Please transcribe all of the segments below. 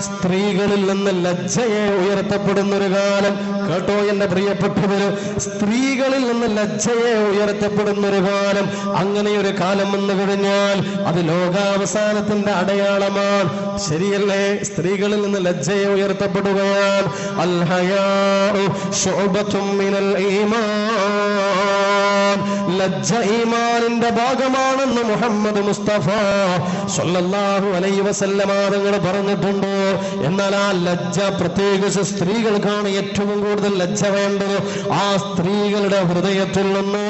സ്ത്രീകളിൽ നിന്ന് ലജ്ജയെ ഉയർത്തപ്പെടുന്ന ഒരു കാലം. കേട്ടോ എന്റെ പ്രിയപ്പെട്ടവര് സ്ത്രീകളിൽ നിന്ന് ലജ്ജയെ ഉയർത്തപ്പെടുന്ന ഒരു കാലം. അങ്ങനെ ഒരു കാലം വന്നു കഴിഞ്ഞാൽ അത് ലോകാവസാനത്തിന്റെ അടയാളമാണ്. ശരിയല്ലേ? സ്ത്രീകളിൽ നിന്ന് ലജ്ജയെ ഉയർത്തപ്പെടുകയാണ് അൽ ഹയാഉ ശുഅബത്തും മിനൽ ലജ്ജ ഈമാനിന്റെ ഭാഗമാണെന്ന് മുഹമ്മദ് മുസ്തഫ സല്ലല്ലാഹു അലൈഹി വസല്ലമ തങ്ങൾ പറഞ്ഞിട്ടുണ്ട്. എന്നാൽ ആ ലജ്ജ പ്രത്യേകിച്ച് സ്ത്രീകൾക്കാണ് ഏറ്റവും കൂടുതൽ ലജ്ജ വേണ്ടത്. ആ സ്ത്രീകളുടെ ഹൃദയത്തിൽ നിന്ന്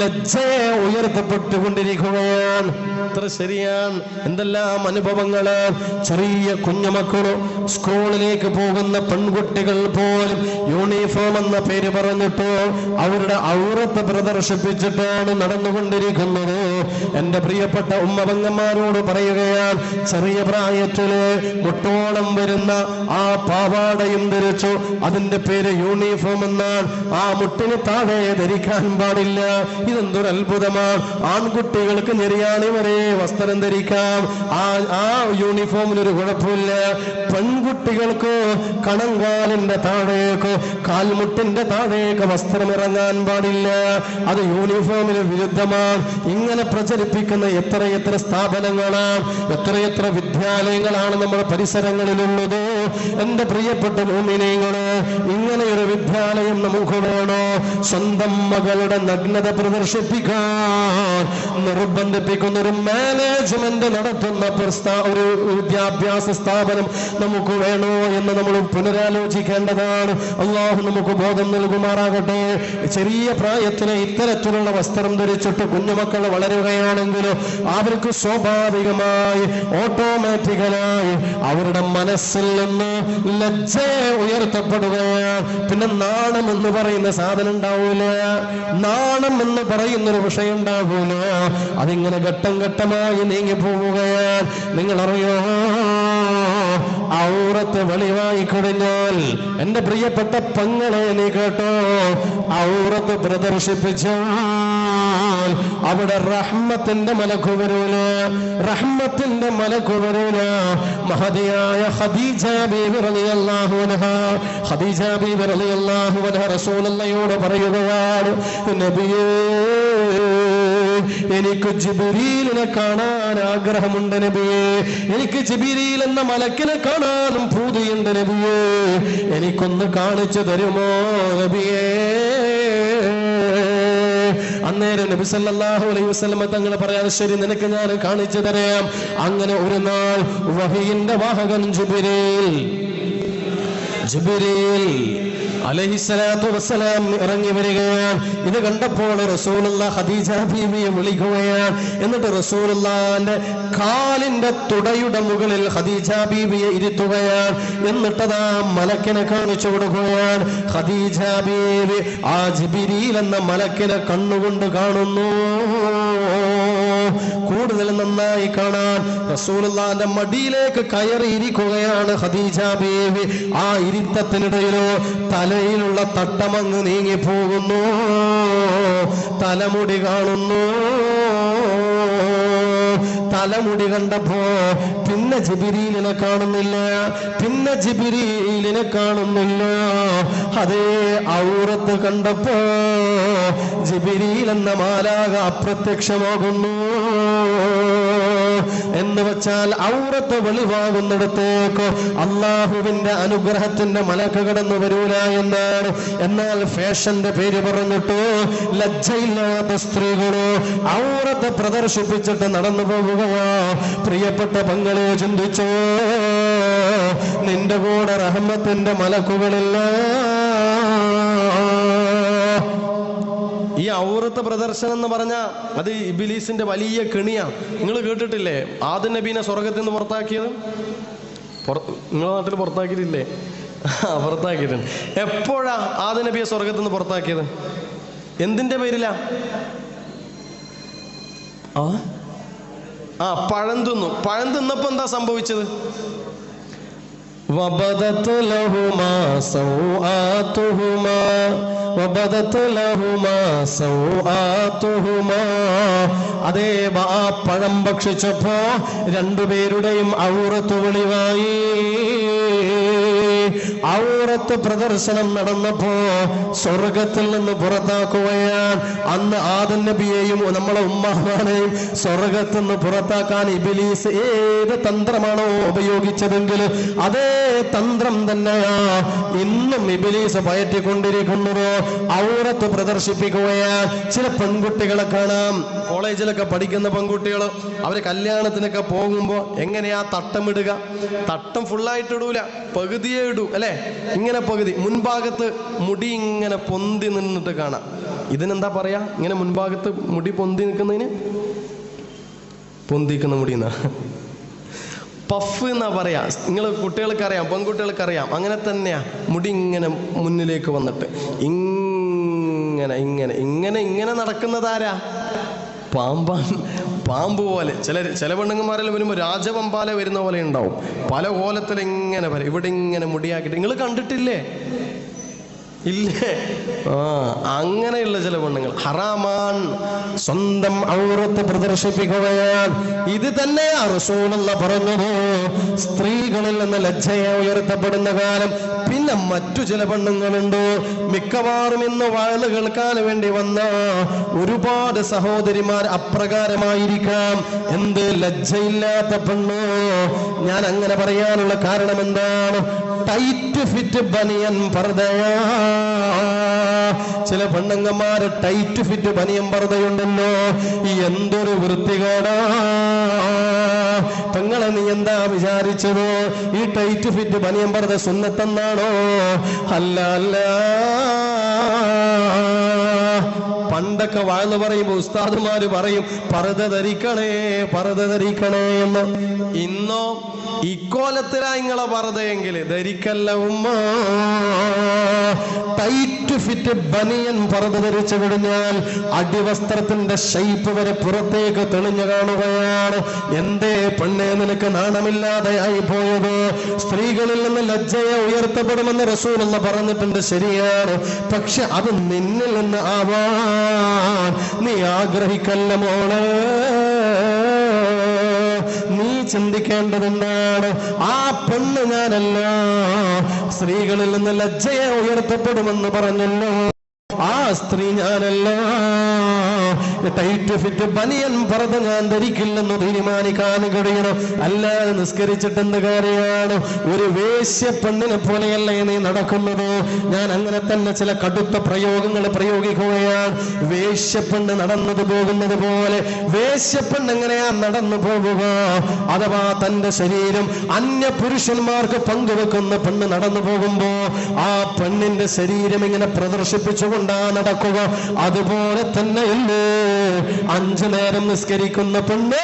ലജ്ജയെ ഉയർത്തപ്പെട്ടുകൊണ്ടിരിക്കുകയാണ് അത്ര ശരിയാണ്. എന്തെല്ലാം അനുഭവങ്ങൾ? ചെറിയ കുഞ്ഞുമക്കൾ സ്കൂളിലേക്ക് പോകുന്ന പെൺകുട്ടികൾ പോലും യൂണിഫോം എന്ന പേര് പറഞ്ഞിട്ട് അവരുടെ ഔറത്ത് പ്രദർശിപ്പിച്ചിട്ടാണ് നടന്നുകൊണ്ടിരിക്കുന്നത്. എന്റെ പ്രിയപ്പെട്ട ഉമ്മപങ്ങന്മാരോട് പറയുകയാണ് ചെറിയ പ്രായത്തിൽ മുട്ടോളം വരുന്ന ആ പാവാടയും ധരിച്ചു അതിന്റെ പേര് യൂണിഫോം എന്നാണ് ആ മുട്ടിന് താഴെ ധരിക്കാൻ പാടില്ല. ഇതെന്തൊരു അത്ഭുതമാണ്. ആൺകുട്ടികൾക്ക് നിര്യാണി വരെ വസ്ത്രം ധരിക്കാം. ആ ആ യൂണിഫോമിന് ഒരു കുഴപ്പമില്ല. പെൺകുട്ടികൾക്ക് കണങ്കാലിന്റെ താഴേക്കോ കാൽമുട്ടിന്റെ താഴേക്ക് വസ്ത്രം ഇറങ്ങാൻ പാടില്ല. അത് യൂണിഫോമിന് വിരുദ്ധമാണ്. ഇങ്ങനെ പ്രചരിപ്പിക്കുന്ന എത്രയെത്ര സ്ഥാപനങ്ങളാണ് എത്രയെത്ര വിദ്യാലയങ്ങളാണ് നമ്മുടെ പരിസരങ്ങളിലുള്ളത് എന്റെ പ്രിയപ്പെട്ട മോമിനിയങ്ങൾ ഇങ്ങനെയൊരു വിദ്യാലയം നമുക്ക് വേണോ സ്വന്തം മകളുടെ നഗ്നത പ്രദർശിപ്പിക്കാൻ നിർബന്ധിപ്പിക്കുന്ന ഒരു മാനേജ്മെന്റ് നടത്തുന്ന ഒരു വിദ്യാഭ്യാസ സ്ഥാപനം നമുക്ക് വേണോ എന്ന് നമ്മൾ പുനരാലോചിക്കേണ്ടതാണ്. അള്ളാഹു നമുക്ക് ബോധം നൽകുമാറാകട്ടെ. ചെറിയ പ്രായത്തിലെ ഇത്തരത്തിലുള്ള വസ്ത്രം ധരിച്ചിട്ട് കുഞ്ഞുമക്കൾ വളരുകയാണെങ്കിൽ അവർക്ക് സ്വാഭാവികമായി ഓട്ടോമാറ്റിക്കലായി അവരുടെ മനസ്സിൽ നിന്ന് ലജ്ജ ഉയർത്തപ്പെടുകയാണ് പിന്നെ നാണം എന്ന് പറയുന്ന സാധനം ഉണ്ടാവൂല. നാണം എന്ന് പറയുന്ന ഒരു വിഷയം ഉണ്ടാവൂല. അതിങ്ങനെ ഘട്ടം ഘട്ടമായി നീങ്ങി പോവുകയാണ് നിങ്ങൾ അറിയോ ഔറത്ത് വെളിവായി കഴിഞ്ഞാൽ എന്റെ പ്രിയപ്പെട്ട പങ്ങളെ നീ കേട്ടോ. ഔറത്ത് പ്രദർശിപ്പിച്ചാൽ അവിടെ റഹ്മത്തിന്റെ മലക്കുവരൂല റഹ്മത്തിന്റെ മലക്കുവരൂല മഹതിയായ ഹദീജ ബീബി റളിയല്ലാഹു അൻഹ. ഖദീജ ബീബി റളിയല്ലാഹു അൻഹ റസൂലുള്ളാഹിയോട് പറയുകയാണ് നബിയേ എനിക്ക് ജിബിരീലിനെ കാണാൻ ആഗ്രഹമുണ്ട് നബിയേ. എനിക്ക് ജിബിരീൽ എന്ന മലക്കിനെ കാണാനും പൂതിയുണ്ട് നബിയേ. എനിക്കൊന്ന് കാണിച്ചു തരുമോ നബിയേ? അന്നേരം നബി സല്ലല്ലാഹു അലൈഹി വസല്ലമ തങ്ങൾ പറയാൻ ശരി നിനക്ക് ഞാൻ കാണിച്ചു തരാം. അങ്ങനെ ഒരു നാൾ വഹിയിന്റെ വാഹകൻ ജുബിരീൽ. ജിബിരിൽ അലഹിസ്സലാത്തു വസ്സലാം ഇറങ്ങി വരികയാണ്. ഇത് കണ്ടപ്പോൾ ഖദീജ ബീവിയെ വിളിക്കുകയാണ്. എന്നിട്ട് റസൂലുള്ളാന്റെ കാലിന്റെ തുടയുടെ മുകളിൽ ഹദീജ ബീവിയെ ഇരുത്തുകയാണ്. എന്നിട്ടതാ മലക്കിനെ കാണിച്ചു കൊടുക്കുകയാണ്. ഹദീജ ബീവി ആ ജിബിരിയിൽ എന്ന മലക്കിനെ കണ്ണുകൊണ്ട് കാണുന്നു. കൂടുതൽ നന്നായി കാണാൻ റസൂലുള്ളാന്റെ മടിയിലേക്ക് കയറി ഇരിക്കുകയാണ് ഖദീജ ബീവി. ആ ഇരുത്തത്തിനിടയിലോ തലയിലുള്ള തട്ടമങ്ങ് നീങ്ങി പോകുന്നു തലമുടി കാണുന്നു. തലമുടി കണ്ടപ്പോ പിന്നെ ജിബിരിലിനെ കാണുന്നില്ല പിന്നെ ജിബിരിലിനെ കാണുന്നില്ല. അതേ ഔറത്ത് കണ്ടപ്പോ ജിബിരിൽ എന്ന മാലാക അപ്രത്യക്ഷമാകുന്നു. എന്ന് വെച്ചാൽ ഔറത്ത് വെളിവാകുന്നിടത്തേക്ക് അള്ളാഹുവിന്റെ അനുഗ്രഹത്തിന്റെ മലക്ക് കടന്നു വരൂല എന്നാണ്. എന്നാൽ ഫാഷന്റെ പേര് പറഞ്ഞിട്ട് ലജ്ജയില്ലാത്ത സ്ത്രീകളോ ഔറത്ത് പ്രദർശിപ്പിച്ചിട്ട് നടന്നു പോകുകയാ പ്രിയപ്പെട്ട പങ്കളെ ചിന്തിച്ചോ? നിന്റെ കൂടെ റഹ്മത്തിന്റെ മലക്കുകളില്ല. ഔറത്ത് പ്രദർശനം എന്ന് പറഞ്ഞാൽ അത് ഇബിലീസിന്റെ വലിയ കെണിയാണ് നിങ്ങൾ കേട്ടിട്ടില്ലേ ആദ്യ നബീനെ സ്വർഗത്തിൽ നിന്ന് പുറത്താക്കിയത് നിങ്ങളെ നാട്ടിൽ പുറത്താക്കിയിട്ടില്ലേ ആ പുറത്താക്കിയിട്ടുണ്ട് എപ്പോഴാ ആദ്യ നബിയെ സ്വർഗത്തിൽ നിന്ന് പുറത്താക്കിയത് എന്തിന്റെ പേരിലാ ആ ആ പഴം തിന്നു പഴം തിന്നപ്പോ എന്താ സംഭവിച്ചത് وبدت لهما سوآتهما وبدت لهما سوآتهما അതേ ആ പഴം ഭക്ഷിച്ചപ്പോ രണ്ടുപേരുടെയും ഔറത്ത് വെളിവായി ഔറത്ത് പ്രദർശനം നടന്നപ്പോ സ്വർഗത്തിൽ നിന്ന് പുറത്താക്കുകയാണ് അന്ന് ആദൻ നബിയെയും നമ്മളെ ഉമ്മാനെയും സ്വർഗത്തിൽ നിന്ന് പുറത്താക്കാൻ ഇബിലീസ് ഏത് തന്ത്രമാണോ ഉപയോഗിച്ചതെങ്കിൽ അതേ തന്ത്രം തന്നെയാ ഇന്നും ഇബിലീസ് പയറ്റിക്കൊണ്ടിരിക്കുന്നത് ഔറത്ത് പ്രദർശിപ്പിക്കുകയാണ്. ചില പെൺകുട്ടികളെ കാണാം. കോളേജിലൊക്കെ പഠിക്കുന്ന പെൺകുട്ടികൾ അവർ കല്യാണത്തിനൊക്കെ പോകുമ്പോൾ എങ്ങനെയാ തട്ടമിടുക തട്ടം ഫുള്ളായിട്ട് ഇടൂല. പകുതിയേ ഇടൂ അല്ലേ? ഇങ്ങനെ പകുതി. മുൻഭാഗത്ത് മുടി ഇങ്ങനെ പൊന്തി നിന്നിട്ട് കാണാം. ഇതിനെന്താ പറയാ? ഇങ്ങനെ മുൻഭാഗത്ത് മുടി പൊന്തി നിൽക്കുന്നതിന്? പൊന്തിക്കുന്ന മുടി എന്നാ പഫ് എന്നാ പറയാ? നിങ്ങൾ കുട്ടികൾക്കറിയാം അറിയാം പെൺകുട്ടികൾക്ക് അറിയാം അങ്ങനെ തന്നെയാ മുടി ഇങ്ങനെ മുന്നിലേക്ക് വന്നിട്ട്. ഇങ്ങനെ ഇങ്ങനെ ഇങ്ങനെ ഇങ്ങനെ ഇങ്ങനെ നടക്കുന്നതാരാ? പാമ്പാ പാമ്പ് പോലെ. ചില ചില പെണ്ണുങ്ങന്മാരെല്ലാം വരുമ്പോൾ രാജപമ്പാല വരുന്ന പോലെ ഉണ്ടാവും. പല കോലത്തിൽ ഇങ്ങനെ വരും ഇവിടെ ഇങ്ങനെ മുടിയാക്കിയിട്ട്. നിങ്ങൾ കണ്ടിട്ടില്ലേ? ഇല്ലേ? ആ അങ്ങനെയുള്ള ചില പെണ്ണുങ്ങൾ. ഹറാമാൻ സ്വന്തം ഔറത്ത് പ്രദർശിപ്പിക്കുകയാൽ ഇത് തന്നെയാ റസൂലുള്ള പറഞ്ഞത്. സ്ത്രീകളിൽ നിന്ന് ലജ്ജയെ ഉയർത്തപ്പെടുന്ന കാലം പിന്നെ മറ്റു ചില പെണ്ണുങ്ങളുണ്ട്. മിക്കവാറും ഇന്ന് വാഴ് കേൾക്കാൻ വേണ്ടി വന്ന ഒരുപാട് സഹോദരിമാർ അപ്രകാരമായിരിക്കാം. എന്ത് ലജ്ജയില്ലാത്ത പെണ്ണ്? ഞാൻ അങ്ങനെ പറയാനുള്ള കാരണം എന്താണ്? ടൈറ്റ് ഫിറ്റ് ബനിയൻ പർദയാ ചില പെണ്ണുങ്ങന്മാര് ടൈറ്റ് ഫിറ്റ് ബനിയൻ പർദയുണ്ടല്ലോ എന്തൊരു വൃത്തികേടാ. പെങ്ങളെ നീ എന്താ വിചാരിച്ചത്? ഈ ടൈറ്റ് ഫിറ്റ് ബനിയൻ പർദ സുന്നത്തെന്നാണോ? അല്ല അല്ല. പണ്ടൊക്കെ വാഴ്ന്നു പറയുമ്പോ ഉസ്താദുമാര് പറയും പറത ധരിക്കണേ പറത ധരിക്കണേ എന്ന്. ഇന്നോ ഇക്കോലത്തിലാ ഇങ്ങളെ പറതയെങ്കിൽ ധരിക്കല്ല ഉമ്മ. ടൈറ്റ് ഫിറ്റ് ബനിയൻ പറത ധരിച്ചു കഴിഞ്ഞാൽ അടിവസ്ത്രത്തിന്റെ ഷെയ്പ്പ് വരെ പുറത്തേക്ക് തെളിഞ്ഞു കാണുകയാണ്. എന്തേ പെണ്ണേ നിനക്ക് നാണമില്ലാതെ ആയി പോയത്? സ്ത്രീകളിൽ നിന്ന് ലജ്ജയെ ഉയർത്തപ്പെടുമെന്ന് റസൂൽ എന്ന് പറഞ്ഞിട്ടുണ്ട് ശരിയാണ്. പക്ഷെ അത് നിന്നിൽ നിന്ന് ആവാൻ നീ ആഗ്രഹിക്കല്ല മോൾ. നീ ചിന്തിക്കേണ്ടതെന്താണ്? ആ പെണ്ണ് ഞാനല്ല. സ്ത്രീകളിൽ നിന്ന് ലജ്ജയെ ഉയർത്തപ്പെടുമെന്ന് പറഞ്ഞല്ലോ. ആ സ്ത്രീ ഞാനല്ല. ടൈറ്റ് ഫിറ്റ് ബനിയൻ പറത് ഞാൻ ധരിക്കില്ലെന്ന് തീരുമാനിക്കാൻ കഴിയണം. അല്ലാതെ നിസ്കരിച്ചിട്ട് എന്ത് കാര്യമാണ്? ഒരു വേശ്യ പെണ്ണിനെ പോലെയല്ലേ നീ നടക്കുന്നത്. ഞാൻ അങ്ങനെ തന്നെ ചില കടുത്ത പ്രയോഗങ്ങൾ പ്രയോഗിക്കുകയാണ്. വേശ്യപ്പെണ്ണ് നടന്നത് പോകുന്നത് പോലെ വേശ്യപ്പെണ്ണ് എങ്ങനെയാ നടന്നു പോകുക? അഥവാ തന്റെ ശരീരം അന്യ പുരുഷന്മാർക്ക് പങ്കുവെക്കുന്ന പെണ്ണ് നടന്നു പോകുമ്പോ ആ പെണ്ണിന്റെ ശരീരം ഇങ്ങനെ പ്രദർശിപ്പിച്ചുകൊണ്ടാ നടക്കുക. അതുപോലെ തന്നെയല്ലേ? അഞ്ചു നേരം നിസ്കരിക്കുന്ന പെണ്ണ്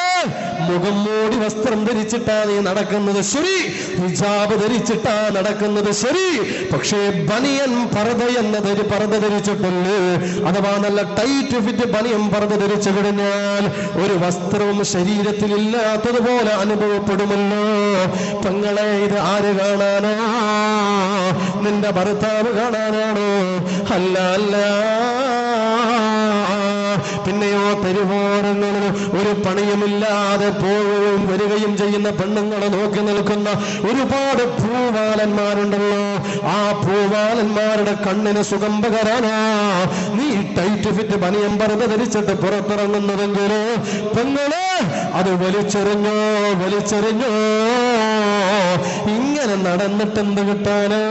മുഖം മൂടി വസ്ത്രം ധരിച്ചിട്ടാ നീ നടക്കുന്നത് ശരി. ഹിജാബ് ധരിച്ചിട്ടാ നടക്കുന്നത് ശരി. പക്ഷേ ബനിയൻ പറത എന്നതൊരു പറത ധരിച്ചിട്ടല്ലേ അഥവാ നല്ല ടൈറ്റ് ഫിറ്റ് ബനിയൻ പറത ധരിച്ചു കഴിഞ്ഞാൽ ഒരു വസ്ത്രവും ശരീരത്തിൽ ഇല്ലാത്തതുപോലെ അനുഭവപ്പെടുമല്ലോ. തങ്ങളെ ഇത് ആര് കാണാനോ? നിന്റെ ഭർത്താവ് കാണാനാണോ? അല്ല അല്ല. പിന്നെയോ തെരുവോരങ്ങളിൽ ഒരു പണിയുമില്ലാതെ പോവുകയും വരികയും ചെയ്യുന്ന പെണ്ണുങ്ങളെ നോക്കി നിൽക്കുന്ന ഒരുപാട് പൂവാലന്മാരുണ്ടല്ലോ. ആ പൂവാലന്മാരുടെ കണ്ണിന് സുഖം പകരാനാ നീ ടൈറ്റ് ഫിറ്റ് പനിയം പറഞ്ഞ് ധരിച്ചിട്ട് പുറത്തിറങ്ങുന്നതെങ്കിലോ പെണ്ണുങ്ങളെ അത് വലിച്ചെറിഞ്ഞോ വലിച്ചെറിഞ്ഞോ. ഇങ്ങനെ നടന്നിട്ടെന്ത് കിട്ടാനാ?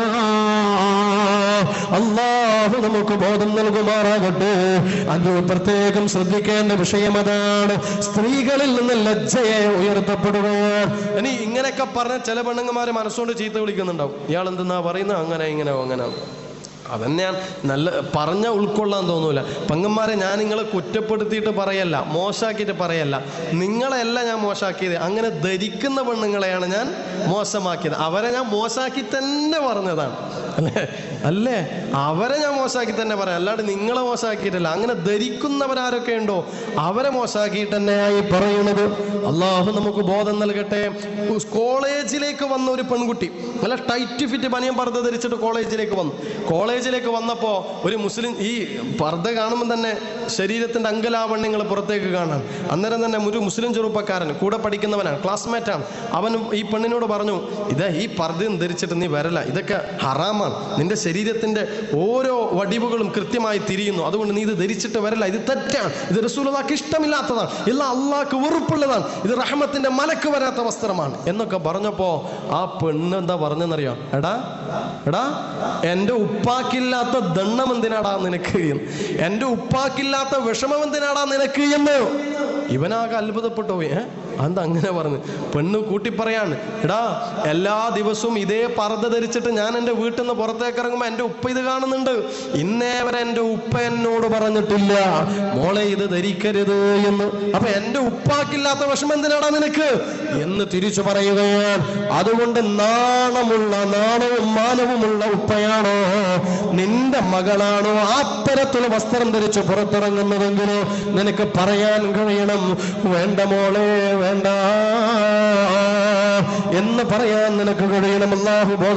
അള്ളാഹു നമുക്ക് ബോധം നൽകുമാറാകട്ടെ. അത് പ്രത്യേകം ശ്രദ്ധിക്കേണ്ട വിഷയം അതാണ്. സ്ത്രീകളിൽ നിന്ന് ലജ്ജയെ ഉയർത്തപ്പെടുക ഇനി ഇങ്ങനെയൊക്കെ പറഞ്ഞ ചില പെണ്ണുങ്ങന്മാര് മനസ്സുകൊണ്ട് ചീത്ത വിളിക്കുന്നുണ്ടാവും. ഇയാൾ എന്തെന്നാ പറയുന്നത്? അങ്ങനെ ഇങ്ങനെ അങ്ങനെ. അതന്നെയാണ് നല്ല പറഞ്ഞ ഉൾക്കൊള്ളാൻ തോന്നൂല. പെങ്ങന്മാരെ ഞാൻ നിങ്ങളെ കുറ്റപ്പെടുത്തിയിട്ട് പറയല്ല മോശമാക്കിയിട്ട് പറയല്ല. നിങ്ങളെയല്ല ഞാൻ മോശമാക്കിയത് അങ്ങനെ ധരിക്കുന്ന പെണ്ണുങ്ങളെയാണ് ഞാൻ മോശമാക്കിയത്. അവരെ ഞാൻ മോശമാക്കി തന്നെ പറഞ്ഞതാണ്. അല്ലേ? അല്ലേ? അവരെ ഞാൻ മോശമാക്കി തന്നെ പറയാം. അല്ലാണ്ട് നിങ്ങളെ മോശമാക്കിയിട്ടല്ല അങ്ങനെ ധരിക്കുന്നവരാരൊക്കെ ഉണ്ടോ? അവരെ മോശമാക്കിയിട്ട് തന്നെയായി പറയുന്നത് അള്ളാഹു നമുക്ക് ബോധം നൽകട്ടെ. കോളേജിലേക്ക് വന്ന ഒരു പെൺകുട്ടി. നല്ല ടൈറ്റ് ഫിറ്റ് പനിയം പറത്ത് ധരിച്ചിട്ട് കോളേജിലേക്ക് വന്നു. കോളേജ് സ്റ്റേജിലേക്ക് വന്നപ്പോൾ ഒരു മുസ്ലിം ഈ പർദ്ദ കാണുമ്പോൾ തന്നെ ശരീരത്തിന്റെ അങ്കലാവണ്യങ്ങൾ പുറത്തേക്ക് കാണാൻ അന്നേരം തന്നെ ഒരു മുസ്ലിം ചെറുപ്പക്കാരൻ കൂടെ പഠിക്കുന്നവനാണ് ക്ലാസ്മേറ്റാണ് അവൻ ഈ പെണ്ണിനോട് പറഞ്ഞു ഇത് ഈ പർദ്ദയും ധരിച്ചിട്ട് നീ വരല. ഇതൊക്കെ ഹറാമാണ്. നിന്റെ ശരീരത്തിന്റെ ഓരോ വടിവുകളും കൃത്യമായി തിരിയുന്നു. അതുകൊണ്ട് നീ ഇത് ധരിച്ചിട്ട് വരല. ഇത് തെറ്റാണ്. ഇത് റസൂലതാക്ക് ഇഷ്ടമില്ലാത്തതാണ്. ഇല്ല അള്ളാഹ്ക്ക് വെറുപ്പുള്ളതാണ്. ഇത് റഹ്മത്തിന്റെ മലക്ക് വരാത്ത വസ്ത്രമാണ്. എന്നൊക്കെ പറഞ്ഞപ്പോ ആ പെണ്ണ് എന്താ പറഞ്ഞെന്നറിയോ? എടാ എടാ എന്റെ ഉപ്പാക്കില്ലാത്ത ദണ്ണം എന്തിനാടാ നിനക്ക്? എന്ന് എന്റെ ഉപ്പാക്കില്ലാത്ത വിഷമം എന്തിനാടാ നിനക്ക് എന്ന്? ഇവനാകെ അത്ഭുതപ്പെട്ടു പോയി ഏ? അതെന്താ അങ്ങനെ പറഞ്ഞു. പെണ്ണ് കൂട്ടി പറയാണ് എടാ എല്ലാ ദിവസവും ഇതേ പർദ്ദ ധരിച്ചിട്ട് ഞാൻ എന്റെ വീട്ടിൽ നിന്ന് പുറത്തേക്ക് ഇറങ്ങുമ്പോൾ എന്റെ ഉപ്പ ഇത് കാണുന്നുണ്ട്. ഇന്നേ വരെ എന്റെ ഉപ്പ എന്നോട് പറഞ്ഞിട്ടില്ല. മോളെ ഇത് ധരിക്കരുത് എന്ന്. അപ്പൊ എന്റെ ഉപ്പാക്കില്ലാത്ത വിഷമം എന്തിനാടാ നിനക്ക്? എന്ന് തിരിച്ചു പറയുകയാണ്. അതുകൊണ്ട് നാണമുള്ള നാണവും മാനവുമുള്ള ഉപ്പയാണോ. നിന്റെ മകളാണോ അത്തരത്തിൽ വസ്ത്രം ധരിച്ച് പുറത്തിറങ്ങുന്നതെങ്കിലോ നിനക്ക് പറയാൻ കഴിയണം. വേണ്ട മോളെ വേണ്ട എന്ന് പറയാൻ നിനക്ക് കഴിയണം. ബോധ